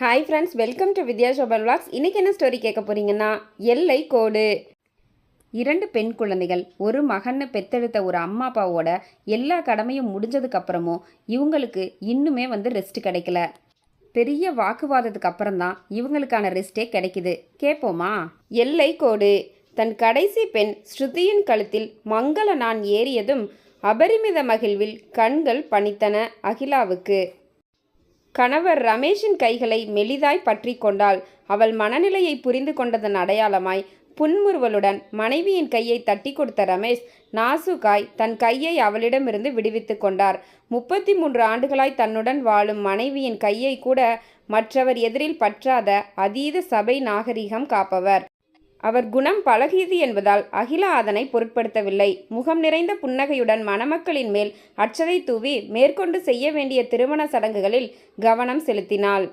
Hi friends welcome to Vidya Sobhan vlogs. இன்னைக்கு என்ன story கேட்க போகிறீங்கன்னா எல்லை கோடு. இரண்டு பெண் குழந்தைகள் ஒரு மகனை பெத்தெடுத்த ஒரு அம்மா அப்பாவோட எல்லா கடமையும் முடிஞ்சதுக்கப்புறமும் இவங்களுக்கு இன்னுமே வந்து ரெஸ்ட் கிடைக்கல. பெரிய வாக்குவாதத்துக்கு அப்புறம்தான் இவங்களுக்கான ரெஸ்ட்டே கிடைக்குது. கேட்போமா எல்லை கோடு. தன் கடைசி பெண் ஸ்ருதியின் கழுத்தில் மங்கள நான் ஏறியதும் அபரிமித மகிழ்வில் கண்கள் பணித்தன அகிலாவுக்கு. கணவர் ரமேஷின் கைகளை மெலிதாய் பற்றி கொண்டாள். அவள் மனநிலையை புரிந்து கொண்டதன் அடையாளமாய் புன்முறுவலுடன் மனைவியின் கையை தட்டி கொடுத்த ரமேஷ் நாசுகாய் தன் கையை அவளிடமிருந்து விடுவித்து கொண்டார். முப்பத்தி மூன்று ஆண்டுகளாய் தன்னுடன் வாழும் மனைவியின் கையை கூட மற்றவர் எதிரில் பற்றாத அதீத சபை நாகரிகம் காப்பவர். அவர் குணம் பழகியது என்பதால் அகிலா அதனை பொருட்படுத்தவில்லை. முகம் நிறைந்த புன்னகையுடன் மணமக்களின் மேல் அச்சதை தூவி மேற்கொண்டு செய்ய வேண்டிய திருமண சடங்குகளில் கவனம் செலுத்தினாள்.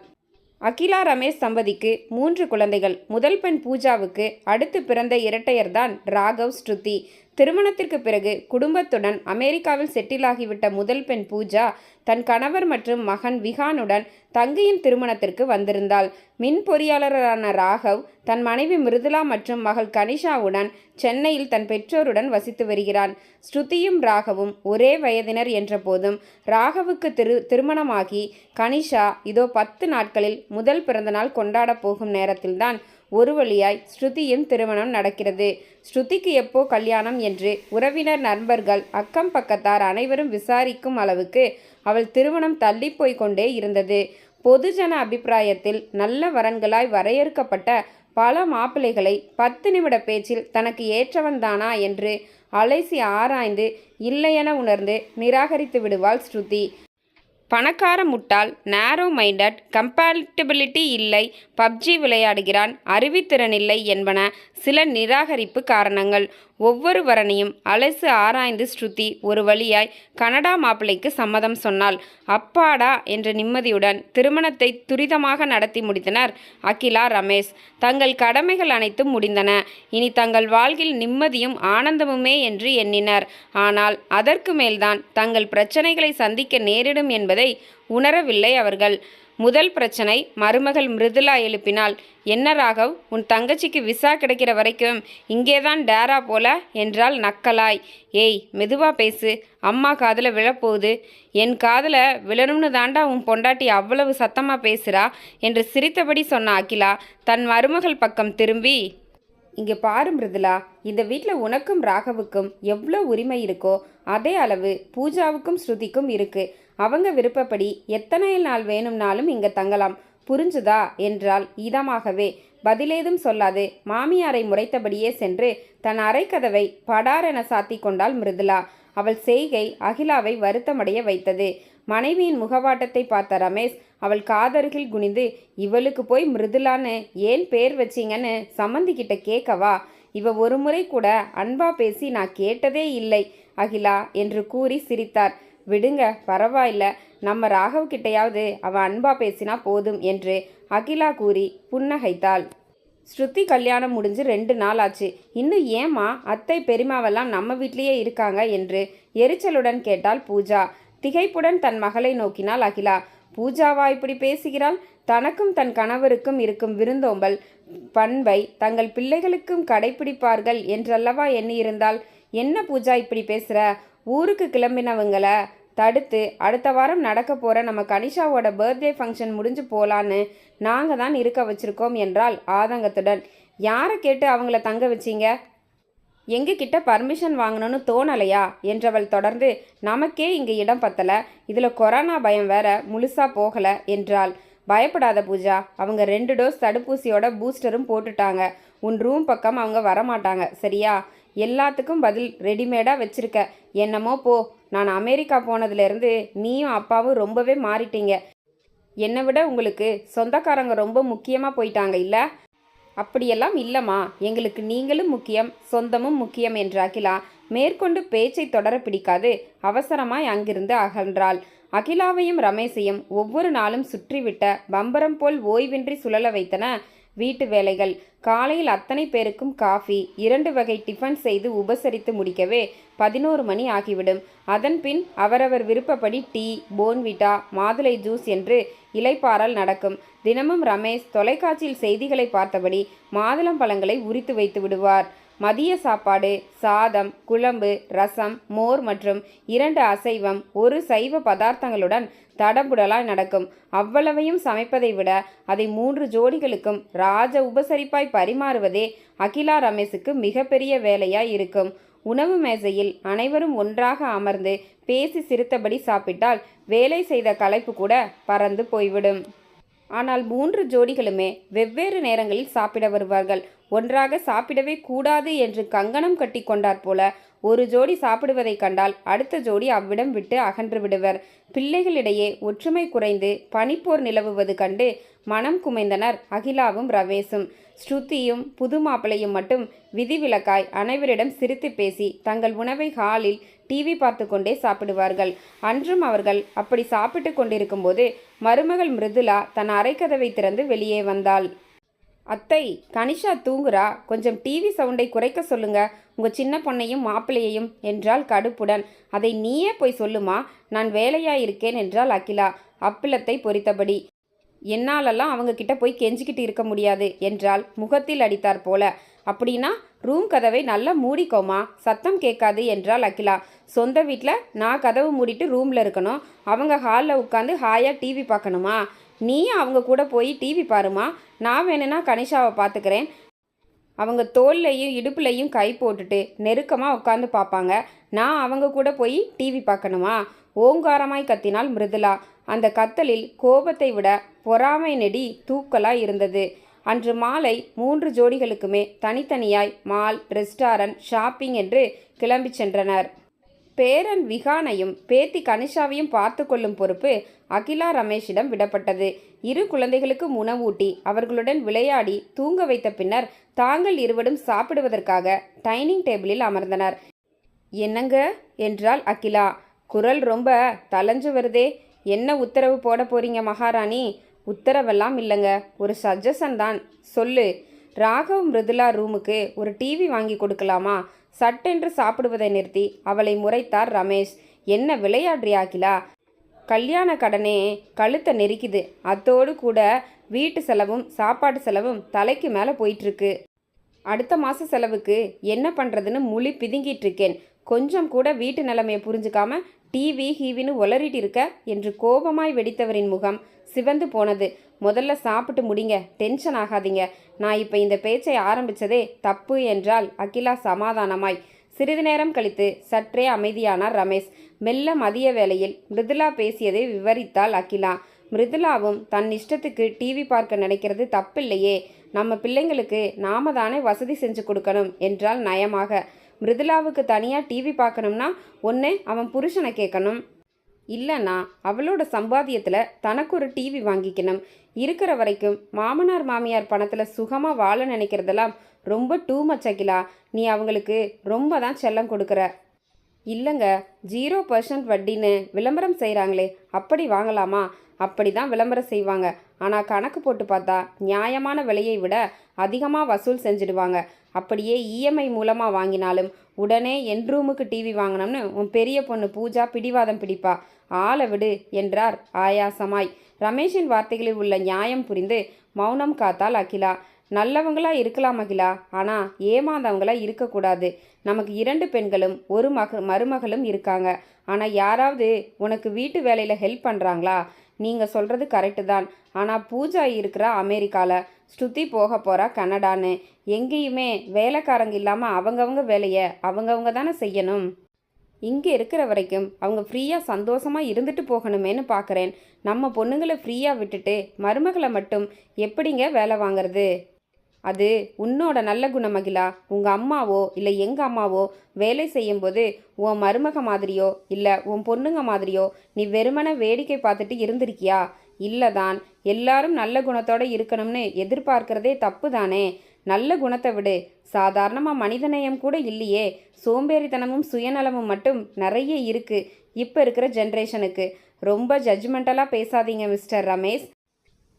அகிலா ரமேஷ் தம்பதிக்கு மூன்று குழந்தைகள். முதல் பெண் பூஜாவுக்கு அடுத்து பிறந்த இரட்டையர்தான் ராகவ் ஸ்ருதி. திருமணத்திற்கு பிறகு குடும்பத்துடன் அமெரிக்காவில் செட்டிலாகிவிட்ட முதல் பெண் பூஜா தன் கணவர் மற்றும் மகன் விஹானுடன் தங்கையின் திருமணத்திற்கு வந்திருந்தாள். மின் பொறியாளரான ராகவ் தன் மனைவி மிருதுலா மற்றும் மகள் கனிஷாவுடன் சென்னையில் தன் பெற்றோருடன் வசித்து வருகிறான் ஸ்ருதியும் ராகவும் ஒரே வயதினர் என்ற போதும் ராகவுக்கு திரு திருமணமாகி கனிஷா இதோ பத்து நாட்களில் முதல் பிறந்தநாள் கொண்டாடப் போகும் நேரத்தில்தான் ஒரு வழியாய் ஸ்ருதியும் திருமணம் நடக்கிறது. ஸ்ருதிக்கு எப்போ கல்யாணம் என்று உறவினர் நண்பர்கள் அக்கம் பக்கத்தார் அனைவரும் விசாரிக்கும் அளவுக்கு அவள் திருமணம் தள்ளி போய் கொண்டே இருந்தது. பொதுஜன அபிப்பிராயத்தில் நல்ல வரன்களாய் வரையறுக்கப்பட்ட பல மாப்பிள்ளைகளை பத்து நிமிட பேச்சில் தனக்கு ஏற்றவன்தானா என்று அலைசி ஆராய்ந்து இல்லையென உணர்ந்து நிராகரித்து விடுவாள் ஸ்ருதி. பணக்கார முட்டாள் நேரோ மைண்டட் கம்பேட்டபிலிட்டி இல்லை பப்ஜி விளையாடுகிறான் அறிவித்திறன் இல்லை என்பன சில நிராகரிப்பு காரணங்கள். ஒவ்வொரு வரனையும் அலசு ஆராய்ந்து ஸ்ருதி ஒரு வழியாய் கனடா மாப்பிள்ளைக்கு சம்மதம் சொன்னாள். அப்பாடா என்ற நிம்மதியுடன் திருமணத்தை துரிதமாக நடத்தி முடித்தனர் அகிலா ரமேஷ். தங்கள் கடமைகள் அனைத்தும் முடிந்தன. இனி தங்கள் வாழ்வில் நிம்மதியும் ஆனந்தமுமே என்று எண்ணினர். ஆனால் அதற்கு மேல்தான் தங்கள் பிரச்சனைகளை சந்திக்க நேரிடும் என்பதை உணரவில்லை அவர்கள். முதல் பிரச்சனை மருமகள் மிருதுலா எழுப்பினாள் என்ன ராகவ் உன் தங்கச்சிக்கு விசா கிடைக்கிற வரைக்கும் இங்கேதான் டேரா போல? என்றால் நக்கலாய். ஏய் மெதுவா பேசு அம்மா காதில் விழப்போகுது. என் காதில் விழணும்னு தாண்டா உன் பொண்டாட்டி அவ்வளவு சத்தமாக பேசுறா? என்று சிரித்தபடி சொன்ன அகிலா தன் மருமகள் பக்கம் திரும்பி. இங்கே பாரு மிருதுலா இந்த வீட்டில் உனக்கும் ராகவுக்கும் எவ்வளோ உரிமை இருக்கோ அதே அளவு பூஜாவுக்கும் ஸ்ருதிக்கும் இருக்குது அவங்க விருப்பப்படி எத்தனை நாள் வேணும்னாலும் இங்கே தங்கலாம். புரிஞ்சுதா? என்றால் இதமாகவே. பதிலேதும் சொல்லாது. மாமியாரை முறைத்தபடியே சென்று தன் அறைக்கதவை படாரென சாத்தி கொண்டாள் மிருதுலா அவள் செய்கை அகிலாவை வருத்தமடைய வைத்தது. மனைவியின் முகவாட்டத்தை பார்த்த ரமேஷ் அவள் காதருகில் குனிந்து இவளுக்கு போய் மிருதுலான்னு ஏன் பேர் வச்சிங்கன்னு சம்மந்திக்கிட்ட கேட்கவா? இவ ஒரு முறை கூட அன்பா பேசி நான் கேட்டதே இல்லை அகிலா என்று கூறி சிரித்தார். விடுங்க பரவாயில்ல. நம்ம ராகவ் கிட்டையாவது அவ அன்பா பேசினா போதும் என்று அகிலா கூறி புன்னகைத்தாள். ஸ்ருதி கல்யாணம் முடிஞ்சு ரெண்டு நாள் ஆச்சு. இன்னும் ஏமா அத்தை பெரியமாவெல்லாம் நம்ம வீட்லேயே இருக்காங்க என்று எரிச்சலுடன் கேட்டாள் பூஜா. திகைப்புடன் தன் மகளை நோக்கினாள் அகிலா. பூஜாவா இப்படி பேசுகிறாள்? தனக்கும் தன் கணவருக்கும் இருக்கும் விருந்தோம்பல் பண்பை தங்கள் பிள்ளைகளுக்கும் கடைபிடிப்பார்கள் என்றல்லவா எண்ணியிருந்தால் என்ன பூஜா இப்படி பேசுகிற ஊருக்கு கிளம்பினவங்கள தடுத்து அடுத்த வாரம் நடக்க போகிற நம்ம கனிஷாவோட பர்த்டே ஃபங்க்ஷன் முடிஞ்சு போகலான்னு நாங்கள் தான் இருக்க வச்சுருக்கோம் என்றால் ஆதங்கத்துடன். யாரை கேட்டு அவங்கள தங்க வச்சீங்க? எங்ககிட்ட பர்மிஷன் வாங்கணும்னு தோணலையா? என்றவள் தொடர்ந்து நமக்கே இங்கே இடம் பத்தலை. இதில் கொரோனா பயம் வேற முழுசாக போகலை என்றாள். பயப்படாத பூஜா அவங்க ரெண்டு டோஸ் தடுப்பூசியோட பூஸ்டரும் போட்டுட்டாங்க. உன் ரூம் பக்கம் அவங்க வரமாட்டாங்க சரியா? எல்லாத்துக்கும் பதில் ரெடிமேடாக வச்சுருக்க. என்னமோ போ நான் அமெரிக்கா போனதுலேருந்து நீயும் அப்பாவும் ரொம்பவே மாறிட்டீங்க. என்னை விட உங்களுக்கு சொந்தக்காரங்க ரொம்ப முக்கியமாக போயிட்டாங்க இல்லை? அப்படியெல்லாம் இல்லைம்மா. எங்களுக்கு நீங்களும் முக்கியம் சொந்தமும் முக்கியம் என்ற அகிலா மேற்கொண்டு பேச்சை தொடர பிடிக்காது அவசரமாய் அங்கிருந்து அகன்றாள். அகிலாவையும் ரமேஷையும் ஒவ்வொரு நாளும் சுற்றிவிட்ட பம்பரம் போல் ஓய்வின்றி சுழல வைத்தன வீட்டு வேலைகள். காலையில் அத்தனை பேருக்கும் காஃபி. இரண்டு வகை டிஃபன் செய்து உபசரித்து முடிக்கவே பதினோரு மணி ஆகிவிடும். அதன்பின் அவரவர் விருப்பப்படி டீ போன்விட்டா மாதுளை ஜூஸ் என்று இலைப்பாறல் நடக்கும். தினமும் ரமேஷ் தொலைக்காட்சியில் செய்திகளை பார்த்தபடி மாதுளம்பழங்களை உரித்து வைத்து விடுவார். மதிய சாப்பாடு சாதம் குழம்பு ரசம் மோர் மற்றும் இரண்டு அசைவம் ஒரு சைவ பதார்த்தங்களுடன் தடபுடலாய் நடக்கும். அவ்வளவையும் சமைப்பதை விட அதை மூன்று ஜோடிகளுக்கும் ராஜ உபசரிப்பாய் பரிமாறுவதே அகிலா ரமேஷுக்கு மிகப்பெரிய வேலையாய் இருக்கும். உணவு மேசையில் அனைவரும் ஒன்றாக அமர்ந்து பேசி சிரித்தபடி சாப்பிட்டால் வேலை செய்த களைப்பு கூட பறந்து போய்விடும். ஆனால் மூன்று ஜோடிகளுமே வெவ்வேறு நேரங்களில் சாப்பிட வருவார்கள். ஒன்றாக சாப்பிடவே கூடாது என்று கங்கணம் கட்டி கொண்டாற் போல ஒரு ஜோடி சாப்பிடுவதைக் கண்டால் அடுத்த ஜோடி அவ்விடம் விட்டு அகன்று விடுவர். பிள்ளைகளிடையே ஒற்றுமை குறைந்து பனிப்போர் நிலவுவது கண்டு மனம் குமைந்தனர். அகிலாவும் ரவேஷும் ஸ்ருதியும் புது மாப்பிளையும் மட்டும் விதிவிலக்காய் அனைவரிடம் சிரித்து பேசி தங்கள் உணவை ஹாலில் டிவி பார்த்து கொண்டே சாப்பிடுவார்கள். அன்றும் அவர்கள் அப்படி சாப்பிட்டு கொண்டிருக்கும்போது மருமகள் மிருதுலா தன் அரைக்கதவை திறந்து வெளியே வந்தாள். அத்தை கனிஷா தூங்குறா. கொஞ்சம் டிவி சவுண்டை குறைக்க சொல்லுங்க. உங்க சின்ன பொண்ணையும் மாப்பிள்ளையையும் என்றால் கடுப்புடன். அதை நீயே போய் சொல்லுமா. நான் வேலையாயிருக்கேன் என்றால் அகிலா. அப்பிளத்தை பொறித்தபடி என்னாலெல்லாம் அவங்க கிட்ட போய் கெஞ்சிக்கிட்டு இருக்க முடியாது என்றால் முகத்தில் அடித்தார் போல. அப்படின்னா ரூம் கதவை நல்லா மூடிக்கோமா? சத்தம் கேட்காது என்றால் அகிலா. சொந்த வீட்டில் நான் கதவு மூடிட்டு ரூமில் இருக்கணும். அவங்க ஹாலில் உட்காந்து ஹாயாக டிவி பார்க்கணுமா? நீ அவங்க கூட போய் டிவி பாருமா? நான் வேணும்னா கனிஷாவை பார்த்துக்கிறேன். அவங்க தோல்லையும் இடுப்புலையும் கை போட்டுட்டு நெருக்கமாக உட்காந்து பார்ப்பாங்க. நான் அவங்க கூட போய் டிவி பார்க்கணுமா? ஓங்காரமாய் கத்தினாள் மிருதுலா அந்த கத்தலில் கோபத்தை விட பொறாமை நெடி தூக்கலாய் இருந்தது. அன்று மாலை மூன்று ஜோடிகளுக்குமே தனித்தனியாய் மால் ரெஸ்டாரண்ட் ஷாப்பிங் என்று கிளம்பிச் சென்றனர். பேரன் விகானையும் பேத்தி கனிஷாவையும் பார்த்து கொள்ளும் பொறுப்பு அகிலா ரமேஷிடம் விடப்பட்டது. இரு குழந்தைகளுக்கு உணவூட்டி அவர்களுடன் விளையாடி தூங்க வைத்த பின்னர் தாங்கள் இருவரும் சாப்பிடுவதற்காக டைனிங் டேபிளில் அமர்ந்தனர். என்னங்க? என்றாள் அகிலா. குரல் ரொம்ப தலைஞ்சு வருதே. என்ன உத்தரவு போட போறீங்க மகாராணி? உத்தரவெல்லாம் இல்லைங்க. ஒரு சஜஷன் தான். சொல்லு. ராகவ் மிருதுலா ரூமுக்கு ஒரு டிவி வாங்கி கொடுக்கலாமா? சட்டென்று சாப்பிடுவதை நிறுத்தி அவளை முறைத்தார் ரமேஷ். என்ன விளையாடுறியா அகிலா? கல்யாண கடனே கழுத்தை நெரிக்குது. அத்தோடு கூட வீட்டு செலவும் சாப்பாடு செலவும் தலைக்கு மேலே போயிட்டுருக்கு அடுத்த மாத செலவுக்கு என்ன பண்ணுறதுன்னு முழி பிதுங்கிட்டு இருக்கேன். கொஞ்சம் கூட வீட்டு நிலைமையை புரிஞ்சுக்காம டிவி ஹீவின்னு உளறிட்டு இருக்க என்று கோபமாய் வெடித்தவரின் முகம் சிவந்து போனது. முதல்ல சாப்பிட்டு முடிங்க டென்ஷன் ஆகாதீங்க. நான் இப்போ இந்த பேச்சை ஆரம்பிச்சதே தப்பு என்றால் அகிலா சமாதானமாய். சிறிது நேரம் கழித்து சற்றே அமைதியானார் ரமேஷ். மெல்ல மதிய வேளையில் மிருதுலா பேசியதை விவரித்தாள் அகிலா. மிருதுலாவும் தன் இஷ்டத்துக்கு டிவி பார்க்க நினைக்கிறது தப்பில்லையே. நம்ம பிள்ளைங்களுக்கு நாம தானே வசதி செஞ்சு கொடுக்கணும் என்றால் நயமாக. மிருதுலாவுக்கு தனியாக டிவி பார்க்கணும்னா ஒன்று அவன் புருஷனை கேட்கணும். இல்லைன்னா அவளோட சம்பாத்தியத்தில் தனக்கு ஒரு டிவி வாங்கிக்கணும். இருக்கிற வரைக்கும் மாமனார் மாமியார் பணத்தில் சுகமாக வாழ நினைக்கிறதெல்லாம் ரொம்ப டூ மச் அகிலா. நீ அவங்களுக்கு ரொம்ப தான் செல்லம் கொடுக்குற. இல்லைங்க ஜீரோ பர்சன்ட் வட்டின்னு விளம்பரம் செய்கிறாங்களே அப்படி வாங்கலாமா? அப்படி தான் விளம்பரம் செய்வாங்க. ஆனால் கணக்கு போட்டு பார்த்தா நியாயமான விலையை விட அதிகமாக வசூல் செஞ்சிடுவாங்க. அப்படியே இஎம்ஐ மூலமாக வாங்கினாலும் உடனே என் ரூமுக்கு டிவி வாங்கினோம்னு உன் பெரிய பொண்ணு பூஜா பிடிவாதம் பிடிப்பா. ஆளை விடு என்றார் ஆயாசமாய். ரமேஷின் வார்த்தைகளில் உள்ள நியாயம் புரிந்து மௌனம் காத்தால் அகிலா. நல்லவங்களா இருக்கலாம் அகிலா. ஆனால் ஏமாந்தவங்களா இருக்கக்கூடாது. நமக்கு இரண்டு பெண்களும் ஒரு மக மருமகளும் இருக்காங்க. ஆனால் யாராவது உனக்கு வீட்டு வேலையில் ஹெல்ப் பண்ணுறாங்களா நீங்கள் சொல்கிறது கரெக்டு தான். ஆனால் பூஜா இருக்கிறா அமெரிக்காவில் ஸ்ருதி போக போகிறா கனடான்னு. எங்கேயுமே வேலைக்காரங்க இல்லாமல் அவங்கவங்க வேலையை அவங்கவங்க தானே செய்யணும். இங்கே இருக்கிற வரைக்கும் அவங்க ஃப்ரீயாக சந்தோஷமாக இருந்துட்டு போகணுமேன்னு பார்க்குறேன் நம்ம பொண்ணுங்களை ஃப்ரீயாக விட்டுட்டு மருமகளை மட்டும் எப்படிங்க வேலை வாங்குறது? அது உன்னோட நல்ல குணம் மகிழா உங்கள் அம்மாவோ இல்லை எங்கள் அம்மாவோ வேலை செய்யும்போது உன் மருமக மாதிரியோ இல்லை உன் பொண்ணுங்க மாதிரியோ நீ வெறுமன வேடிக்கை பார்த்துட்டு இருந்திருக்கியா? இல்லை தான் எல்லாரும் நல்ல குணத்தோடு இருக்கணும்னு எதிர்பார்க்கிறதே தப்பு தானே நல்ல குணத்தை விடு. சாதாரணமாக மனிதநேயம் கூட இல்லையே. சோம்பேறித்தனமும் சுயநலமும் மட்டும் நிறைய இருக்குது இப்போ இருக்கிற ஜென்ரேஷனுக்கு. ரொம்ப ஜட்ஜ்மெண்டலாக பேசாதீங்க மிஸ்டர் ரமேஷ்.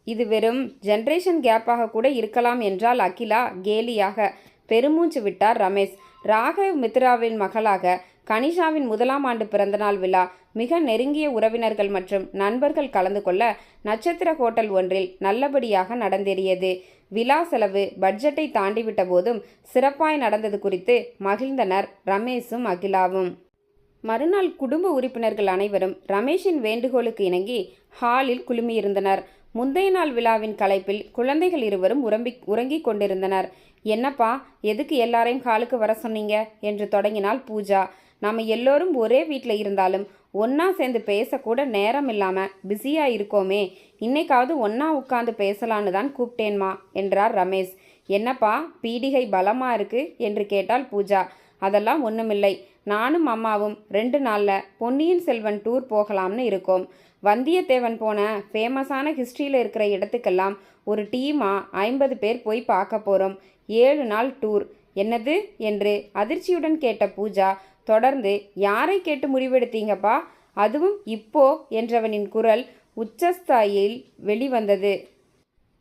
இது வெறும் ஜென்ரேஷன் கேப்பாக கூட இருக்கலாம் என்றால் அகிலா கேலியாக பெருமூச்சு விட்டார் ரமேஷ். ராகவ் மித்ராவின் மகளாக கனிஷாவின் முதலாம் ஆண்டு பிறந்தநாள் விழா மிக நெருங்கிய உறவினர்கள் மற்றும் நண்பர்கள் கலந்து கொள்ள நட்சத்திர ஹோட்டல் ஒன்றில் நல்லபடியாக நடந்தேறியது. விழா செலவு பட்ஜெட்டை தாண்டிவிட்ட போதும் சிறப்பாய் நடந்தது குறித்து மகிழ்ந்தனர் ரமேஷும் அகிலாவும். மறுநாள் குடும்ப உறுப்பினர்கள் அனைவரும் ரமேஷின் வேண்டுகோளுக்கு இணங்கி ஹாலில் குழுமியிருந்தனர். முந்தைய நாள் விழாவின் கலைப்பில் குழந்தைகள் இருவரும் உறம்பி உறங்கிக் கொண்டிருந்தனர். என்னப்பா எதுக்கு எல்லாரையும் ஹாலுக்கு வர சொன்னீங்க? என்று தொடங்கினாள் பூஜா. நாம் எல்லோரும் ஒரே வீட்டில் இருந்தாலும் ஒன்றா சேர்ந்து பேசக்கூட நேரம் இல்லாமல் பிஸியாக இருக்கோமே. இன்னைக்காவது ஒன்றா உட்காந்து பேசலான்னு தான் கூப்பிட்டேன்மா என்றார் ரமேஷ். என்னப்பா பீடிகை பலமாக இருக்கு? என்று கேட்டால் பூஜா. அதெல்லாம் ஒன்றுமில்லை நானும் அம்மாவும் ரெண்டு நாளில் பொன்னியின் செல்வன் டூர் போகலாம்னு இருக்கோம். வந்தியத்தேவன் போன ஃபேமஸான ஹிஸ்ட்ரியில் இருக்கிற இடத்துக்கெல்லாம் ஒரு டீமாக ஐம்பது பேர் போய் பார்க்க போகிறோம் ஏழு நாள் டூர். என்னது? என்று அதிர்ச்சியுடன் கேட்ட பூஜா தொடர்ந்து யாரை கேட்டு முடிவெடுத்தீங்கப்பா? அதுவும் இப்போ என்றவனின் குரல் உச்சஸ்தாயில் வெளிவந்தது.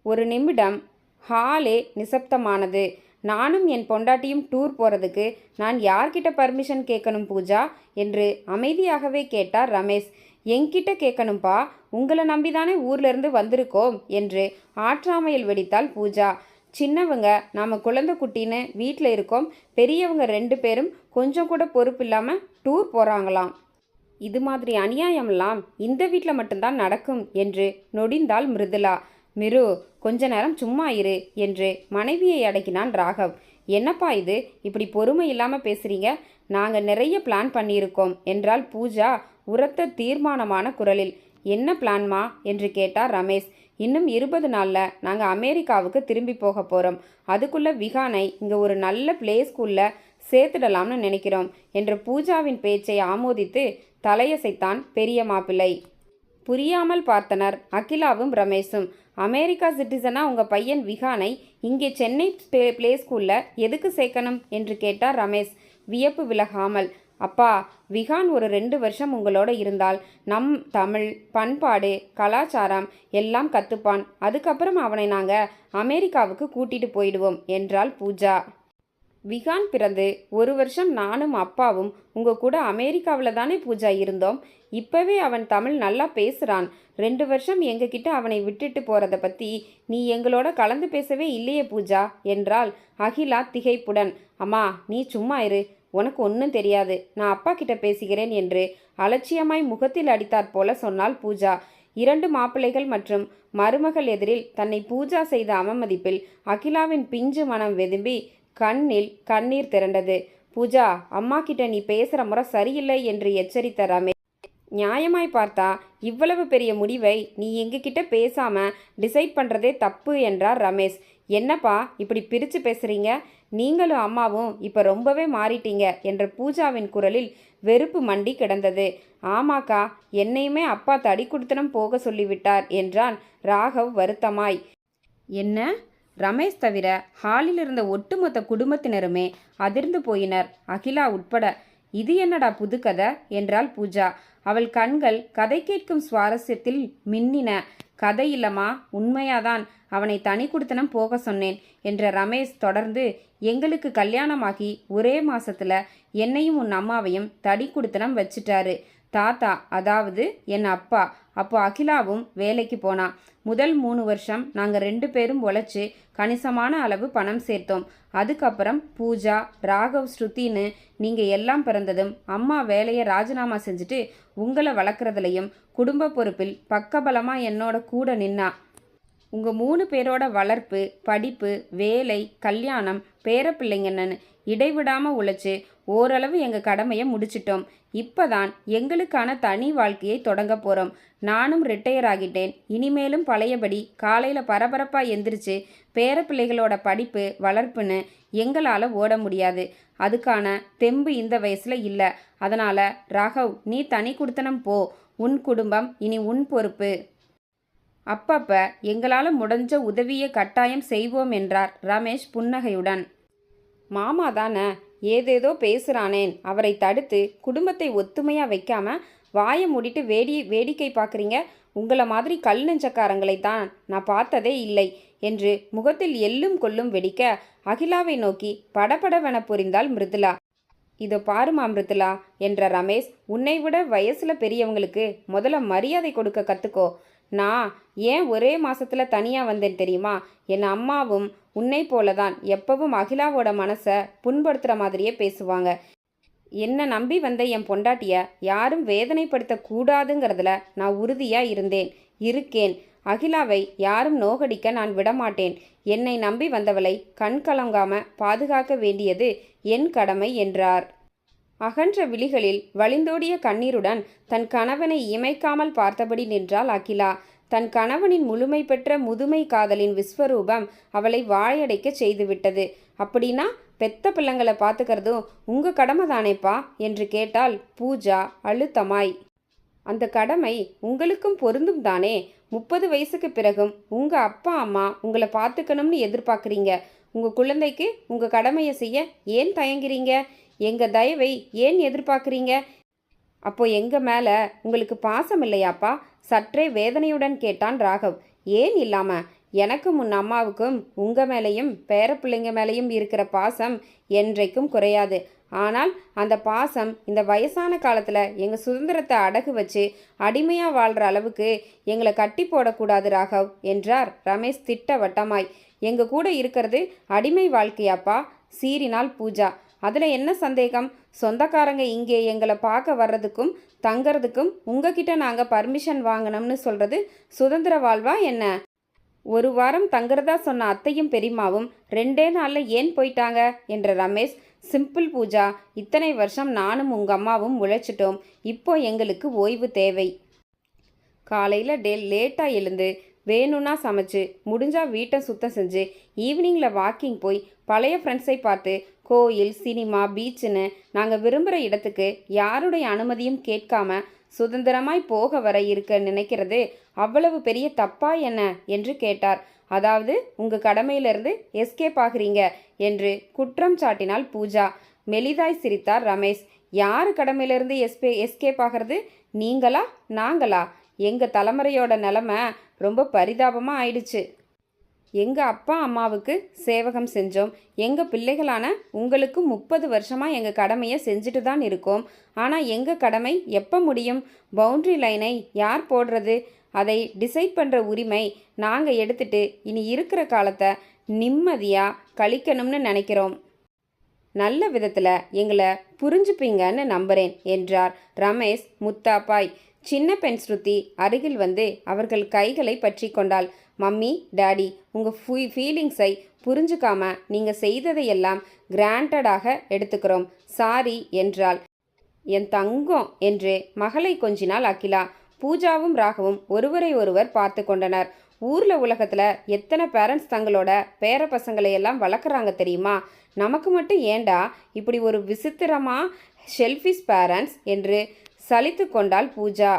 ஒரு நிமிடம் ஹாலே நிசப்தமானது. நானும் என் பொண்டாட்டியும் டூர் போகிறதுக்கு நான் யார்கிட்ட பர்மிஷன் கேட்கணும் பூஜா? என்று அமைதியாகவே கேட்டார் ரமேஷ். என்கிட்ட கேட்கணும்ப்பா உங்களை நம்பிதானே ஊர்லேருந்து வந்திருக்கோம்? என்று ஆற்றாமையில் வெடித்தாள் பூஜா. சின்னவங்க நாம் குழந்தை குட்டின்னு வீட்டில் இருக்கோம். பெரியவங்க ரெண்டு பேரும் கொஞ்சம் கூட பொறுப்பு இல்லாமல் டூர் போகிறாங்களாம் இது மாதிரி அநியாயம்லாம் இந்த வீட்டில் மட்டும்தான் நடக்கும் என்று நொடிந்தாள் மிருதுலா மிரு கொஞ்ச நேரம் சும்மா இரு என்று மனைவியை அடக்கினான் ராகவ். என்னப்பா இது? இப்படி பொறுமை இல்லாமல் பேசுகிறீங்க நாங்கள் நிறைய பிளான் பண்ணியிருக்கோம் என்றால் பூஜா உரத்த தீர்மானமான குரலில். என்ன பிளான்மா என்று கேட்டார் ரமேஷ். இன்னும் இருபது நாளில் நாங்கள் அமெரிக்காவுக்கு திரும்பி போக போகிறோம் அதுக்குள்ளே விகானை இங்கே ஒரு நல்ல பிளே ஸ்கூலில் சேர்த்துடலாம்னு நினைக்கிறோம் என்ற பூஜாவின் பேச்சை ஆமோதித்து தலையசைத்தான் பெரிய மாப்பிள்ளை. புரியாமல் பார்த்தனர் அகிலாவும் ரமேஷும். அமெரிக்கா சிட்டிசனாக உங்கள் பையன் விகானை இங்கே சென்னை பிளே ஸ்கூலில் எதுக்கு சேர்க்கணும்? என்று கேட்டார் ரமேஷ். வியப்பு விலகாமல். அப்பா விகான் ஒரு ரெண்டு வருஷம் உங்களோட இருந்தால் நம் தமிழ் பண்பாடு கலாச்சாரம் எல்லாம் கற்றுப்பான் அதுக்கப்புறம் அவனை நாங்கள் அமெரிக்காவுக்கு கூட்டிட்டு போயிடுவோம் என்றாள் பூஜா. விகான் பிறந்து ஒரு வருஷம் நானும் அப்பாவும் உங்கள் கூட அமெரிக்காவில் தானே பூஜா இருந்தோம். இப்போவே அவன் தமிழ் நல்லா பேசுகிறான் ரெண்டு வருஷம் எங்ககிட்ட அவனை விட்டுட்டு போகிறத பற்றி நீ எங்களோட கலந்து பேசவே இல்லையே பூஜா என்றால் அகிலா திகைப்புடன். அம்மா நீ சும்மா இரு. உனக்கு ஒன்றும் தெரியாது. நான் அப்பா கிட்ட பேசுகிறேன் என்று அலட்சியமாய் முகத்தில் அடித்தாற் போல சொன்னாள் பூஜா. இரண்டு மாப்பிள்ளைகள் மற்றும் மருமகள் எதிரில் தன்னை பூஜா செய்த அவமதிப்பில் அகிலாவின் பிஞ்சு மனம் வெதும்பி கண்ணில் கண்ணீர் திரண்டது. பூஜா அம்மா கிட்ட நீ பேசுகிற முறை சரியில்லை என்று எச்சரித்த ரமேஷ் நியாயமாய் பார்த்தா இவ்வளவு பெரிய முடிவை நீ எங்ககிட்ட பேசாம டிசைட் பண்ணுறதே தப்பு என்றார் ரமேஷ். என்னப்பா இப்படி பிரித்து பேசுகிறீங்க நீங்களும் அம்மாவும் இப்போ ரொம்பவே மாறிட்டீங்க என்ற பூஜாவின் குரலில் வெறுப்பு மண்டி கிடந்தது. ஆமாக்கா என்னையுமே அப்பா தடி குடுத்தனம் போக சொல்லிவிட்டார் என்றான் ராகவ் வருத்தமாய். என்ன? ரமேஷ் தவிர ஹாலில் இருந்த ஒட்டுமொத்த குடும்பத்தினருமே அதிர்ந்து போயினர். அகிலா உட்பட இது என்னடா புதுக்கதை என்றாள் பூஜா. அவள் கண்கள் கதை கேட்கும் சுவாரஸ்யத்தில் மின்னின. கதை இல்லம்மா உண்மையாதான். அவனை தனி குடுத்தனம் போக சொன்னேன் என்ற ரமேஷ் தொடர்ந்து எங்களுக்கு கல்யாணமாகி ஒரே மாசத்துல என்னையும் உன் அம்மாவையும் தடி குடுத்தனம் வச்சிட்டாரு. தாத்தா அதாவது என் அப்பா அப்போ அகிலாவும் வேலைக்கு போனா. முதல் மூணு வருஷம் நாங்கள் ரெண்டு பேரும் உழைச்சி கணிசமான அளவு பணம் சேர்த்தோம். அதுக்கப்புறம் பூஜா ராகவ் ஸ்ருதின்னு நீங்கள் எல்லாம் பிறந்ததும் அம்மா வேலையை ராஜினாமா செஞ்சுட்டு உங்களை வளர்க்குறதுலையும் குடும்ப பொறுப்பில் பக்கபலமாக என்னோட கூட நின்னா. உங்கள் மூணு பேரோட வளர்ப்பு படிப்பு வேலை கல்யாணம் பேரப்பிள்ளைங்கன்னு இடைவிடாமல் உழைச்சி ஓரளவு எங்கள் கடமையை முடிச்சிட்டோம். இப்போதான் எங்களுக்கான தனி வாழ்க்கையை தொடங்க போகிறோம் நானும் ரிட்டையர் ஆகிட்டேன். இனிமேலும் பழையபடி காலையில் பரபரப்பாக எந்திரிச்சு பேரப்பிள்ளைகளோட படிப்பு வளர்ப்புன்னு எங்களால் ஓட முடியாது. அதுக்கான தெம்பு இந்த வயசில் இல்லை. அதனால் ராகவ் நீ தனி கொடுத்தனம் போ. உன் குடும்பம் இனி உன் பொறுப்பு. அப்பப்ப எங்களால் முடிஞ்ச உதவியை கட்டாயம் செய்வோம் என்றார் ரமேஷ் புன்னகையுடன். மாமா தானே? ஏதேதோ பேசுகிறானேன் அவரை தடுத்து குடும்பத்தை ஒத்துமையாக வைக்காம வாயை மூடிட்டு வேடி வேடிக்கை பார்க்குறீங்க? உங்களை மாதிரி கல் நெஞ்சக்காரங்களை தான் நான் பார்த்ததே இல்லை என்று முகத்தில் எள்ளும் கொள்ளும் வெடிக்க அகிலாவை நோக்கி படபடவென புரிந்தாள் மிருதுலா இதோ பாருமா மிருதுலா என்ற ரமேஷ் உன்னை விட வயசில் பெரியவங்களுக்கு முதல்ல மரியாதை கொடுக்க கற்றுக்கோ நான் ஏன் ஒரே மாசத்துல தனியா வந்தேன் தெரியுமா? என் அம்மாவும் உன்னை போலதான் எப்பவும் அகிலாவோட மனசை புண்படுத்துகிற மாதிரியே பேசுவாங்க. என்னை நம்பி வந்த என் பொண்டாட்டிய யாரும் வேதனைப்படுத்த கூடாதுங்கிறதுல நான் உறுதியா இருந்தேன். இருக்கேன். அகிலாவை யாரும் நோகடிக்க நான் விடமாட்டேன். என்னை நம்பி வந்தவளை கண் கலங்காம பாதுகாக்க வேண்டியது என் கடமை என்றார். அகன்ற விழிகளில் வழிந்தோடிய கண்ணீருடன் தன் கணவனை இமைக்காமல் பார்த்தபடி நின்றாள் அகிலா. தன் கணவனின் முழுமை பெற்ற முதுமை காதலின் விஸ்வரூபம் அவளை வாழையடைக்க செய்துவிட்டது. அப்படின்னா பெத்த பிள்ளைங்களை பார்த்துக்கிறதும் உங்க கடமை தானேப்பா? என்று கேட்டால் பூஜா அழுத்தமாய் அந்த கடமை உங்களுக்கும் பொருந்தும் தானே? முப்பது வயசுக்கு பிறகும் உங்க அப்பா அம்மா உங்களை பார்த்துக்கணும்னு எதிர்பார்க்குறீங்க. உங்க குழந்தைக்கு உங்க கடமையை செய்ய ஏன் தயங்குறீங்க? எங்க தயவை ஏன் எதிர்பார்க்குறீங்க? அப்போ எங்க மேல உங்களுக்கு பாசம் இல்லையாப்பா? சற்றே வேதனையுடன் கேட்டான் ராகவ். ஏன் இல்லாம? எனக்கும் உன் அம்மாவுக்கும் உங்க மேலேயும் பேரப்பிள்ளைங்க மேலேயும் இருக்கிற பாசம் என்றைக்கும் குறையாது. ஆனால் அந்த பாசம் இந்த வயசான காலத்தில் எங்கள் சுதந்திரத்தை அடகு வச்சு அடிமையாக வாழ்கிற அளவுக்கு எங்களை கட்டி போடக்கூடாது ராகவ் என்றார் ரமேஷ் திட்டவட்டமாய். எங்கள் கூட இருக்கிறது அடிமை வாழ்க்கையாப்பா? சீறினாள் பூஜா. அதில் என்ன சந்தேகம்? சொந்தக்காரங்க இங்கே எங்களை பார்க்க வர்றதுக்கும் தங்கிறதுக்கும் உங்ககிட்ட நாங்கள் பர்மிஷன் வாங்கணும்னு சொல்கிறது சுதந்திர வாழ்வா என்ன? ஒரு வாரம் தங்குறதா சொன்ன அத்தையும் பெரியம்மாவும் ரெண்டே நாளில் ஏன் போயிட்டாங்க? என்ற ரமேஷ் சிம்பிள் பூஜா இத்தனை வருஷம் நானும் உங்கள் அம்மாவும் உழைச்சிட்டோம். இப்போ எங்களுக்கு ஓய்வு தேவை. காலையில் டே லேட்டாக எழுந்து வேணும்னா சமைச்சு முடிஞ்சா வீட்டை சுத்தம் செஞ்சு ஈவினிங்கில் வாக்கிங் போய் பழைய ஃப்ரெண்ட்ஸை பார்த்து கோயில் சினிமா பீச்சுன்னு நாங்கள் விரும்புகிற இடத்துக்கு யாருடைய அனுமதியும் கேட்காம சுதந்திரமாய் போக வர இருக்க நினைக்கிறது அவ்வளவு பெரிய தப்பா என்ன? என்று கேட்டார். அதாவது உங்க கடமையிலிருந்து எஸ்கேப் ஆகுறீங்க என்று குற்றம் சாட்டினாள் பூஜா. மெலிதாய் சிரித்தார் ரமேஷ். யார் கடமையிலிருந்து எஸ்பே எஸ்கேப் ஆகிறது? நீங்களா? நாங்களா? எங்கள் தலைமுறையோட நிலமை ரொம்ப பரிதாபமாக ஆயிடுச்சு. எங்கள் அப்பா அம்மாவுக்கு சேவகம் செஞ்சோம். எங்கள் பிள்ளைகளான உங்களுக்கு முப்பது வருஷமாக எங்கள் கடமையை செஞ்சுட்டு தான் இருக்கோம். ஆனால் எங்கள் கடமை எப்போ முடியும்? பவுண்ட்ரி லைனை யார் போடுறது? அதை டிசைட் பண்ணுற உரிமை நாங்கள் எடுத்துட்டு இனி இருக்கிற காலத்தை நிம்மதியாக கழிக்கணும்னு நினைக்கிறோம். நல்ல விதத்தில் எங்களை புரிஞ்சுப்பீங்கன்னு நம்புகிறேன் என்றார் ரமேஷ் முத்தாப்பாய். சின்ன பெண் ஸ்ருதி அருகில் வந்து அவர்கள் கைகளை பற்றி கொண்டாள். மம்மி டாடி உங்கள் ஃபீ ஃபீலிங்ஸை புரிஞ்சுக்காம நீங்கள் செய்ததையெல்லாம் கிராண்டடாக எடுத்துக்கிறோம். சாரி என்றாள். என் தங்கம் என்று மகளை கொஞ்சினாள் அகிலா. பூஜாவும் ராகவும் ஒருவரை ஒருவர் பார்த்து கொண்டனர். ஊரில் உலகத்தில் எத்தனை பேரண்ட்ஸ் தங்களோட பேர பசங்களை எல்லாம் வளர்க்குறாங்க தெரியுமா? நமக்கு மட்டும் ஏண்டா இப்படி ஒரு விசித்திரமாக ஷெல்ஃபிஷ் பேரண்ட்ஸ் என்று சலித்து கொண்டாள் பூஜா.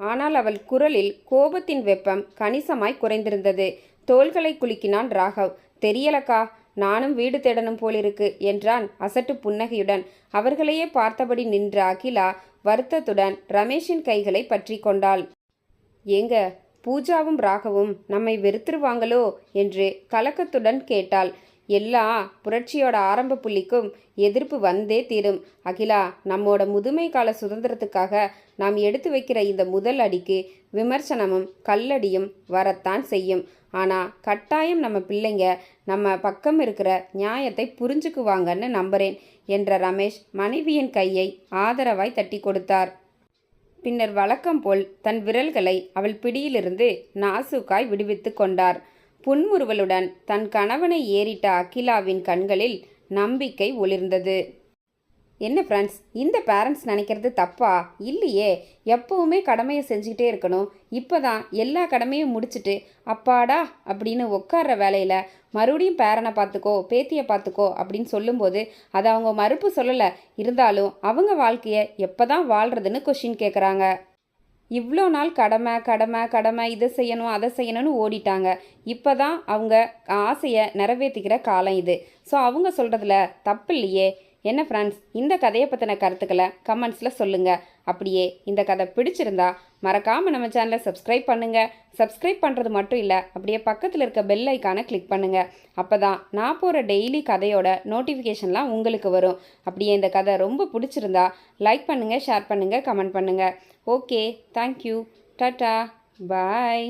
ஆனால் அவள் குரலில் கோபத்தின் வெப்பம் கணிசமாய் குறைந்திருந்தது. தோள்களை குலுக்கினான் ராகவ். தெரியலக்கா நானும் வீடு தேடணும் போலிருக்கு என்றான் அசட்டு புன்னகையுடன். அவர்களையே பார்த்தபடி நின்ற அகிலா வருத்தத்துடன் ரமேஷின் கைகளை பற்றி கொண்டாள். ஏங்க பூஜாவும் ராகவும் நம்மை வெறுத்துருவாங்களோ? என்று கலக்கத்துடன் கேட்டாள். எல்லா புரட்சியோட ஆரம்ப புள்ளிக்கும் எதிர்ப்பு வந்தே தீரும். அகிலா நம்மோட முதுமை கால சுதந்திரத்துக்காக நாம் எடுத்து வைக்கிற இந்த முதல் அடிக்கு விமர்சனமும் கல்லடியும் வரத்தான் செய்யும். ஆனால் கட்டாயம் நம்ம பிள்ளைங்க நம்ம பக்கம் இருக்கிற நியாயத்தை புரிஞ்சுக்குவாங்கன்னு நம்புறேன் என்ற ரமேஷ் மனைவியின் கையை ஆதரவாய் தட்டி கொடுத்தார். பின்னர் வழக்கம் போல் தன் விரல்களை அவள் பிடியிலிருந்து நாசுக்காய் விடுவித்து கொண்டார். புன்முறுவலுடன் தன் கணவனை ஏறிட்ட அகிலாவின் கண்களில் நம்பிக்கை ஒளிர்ந்தது. என்ன ஃப்ரெண்ட்ஸ் இந்த பேரண்ட்ஸ் நினைக்கிறது தப்பா? இல்லையே. எப்பவுமே கடமையை செஞ்சுக்கிட்டே இருக்கணும். இப்போ தான் எல்லா கடமையும் முடிச்சுட்டு அப்பாடா அப்படின்னு உட்கார்ற வேலையில் மறுபடியும் பேரனை பார்த்துக்கோ பேத்தியை பார்த்துக்கோ அப்படின்னு சொல்லும்போது அதை அவங்க மறுப்பு சொல்லலை. இருந்தாலும் அவங்க வாழ்க்கையை எப்போ தான் வாழ்கிறதுன்னு கொஷின் கேட்குறாங்க இவ்வளோ நாள் கடமை கடமை கடமை இதை செய்யணும் அதை செய்யணும்னு ஓடிட்டாங்க. இப்போ தான் அவங்க ஆசையை நிறைவேற்றிக்கிற காலம் இது. ஸோ அவங்க சொல்கிறதுல தப்பு இல்லையே. என்ன ஃப்ரெண்ட்ஸ் இந்த கதையை பற்றின கருத்துக்களை கமெண்ட்ஸில் சொல்லுங்கள் அப்படியே இந்த கதை பிடிச்சிருந்தா மறக்காமல் நம்ம சேனலை சப்ஸ்கிரைப் பண்ணுங்கள் சப்ஸ்கிரைப் பண்ணுறது மட்டும் இல்லை அப்படியே பக்கத்தில் இருக்க பெல் ஐக்கானை கிளிக் பண்ணுங்கள் அப்போ தான் நான் போகிற டெய்லி கதையோட நோட்டிஃபிகேஷன்லாம் உங்களுக்கு வரும். அப்படியே இந்த கதை ரொம்ப பிடிச்சிருந்தா லைக் பண்ணுங்கள் ஷேர் பண்ணுங்கள் கமெண்ட் பண்ணுங்கள் ஓகே தேங்க்யூ டாட்டா பாய்